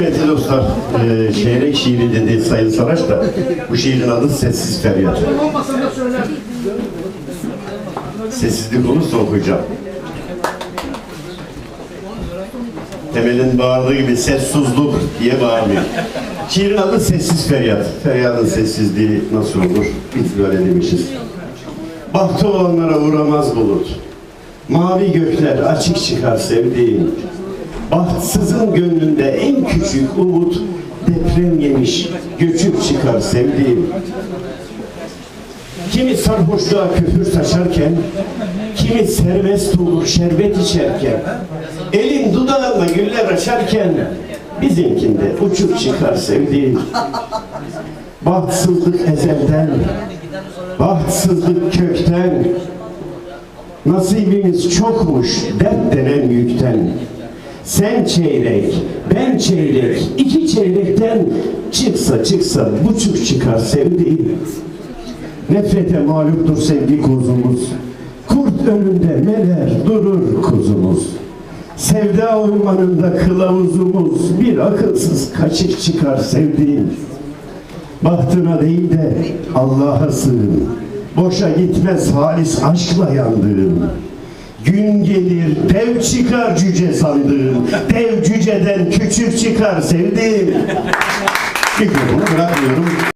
Kıymetli dostlar, e, çeyrek şiiri dedi Sayın Saraç da bu şiirin adı Sessiz Feryat. Sessizlik olursa okuyacağım. Temel'in bağırdığı gibi sessizlik diye bağırmıyor. Şiirin adı Sessiz Feryat. Feryadın sessizliği nasıl olur? Biz böyle demişiz. Bahtı olanlara uğramaz bulut. Mavi gökler açık çıkar sevdiğim. Bahtsızın gönlünde en küçük umut deprem yemiş, göçüp çıkar sevdiğim. Kimi sarhoşluğa küfür saçarken, kimi serbest olur şerbet içerken, elin dudağında güller açarken, bizimkinde uçup çıkar sevdiğim. Bahtsızlık ezelden, bahtsızlık kökten, Nasibimiz çokmuş dert denen yükten. Sen çeyrek, ben çeyrek, iki çeyrekten çıksa çıksa buçuk çıkar sevdiğim. Nefrete mağluptur sevgi kuzumuz. Kurt önünde meler durur kuzumuz. Sevda ormanında kılavuzumuz bir akılsız kaçık çıkar sevdiğim. Bahtına değil de Allah'a sığın. Boşa gitmez halis aşkla yandığın. Gün gelir dev çıkar cüce sandığın. Dev cüceden küçük çıkar sevdiğim. Mikrofonu bırakmıyorum.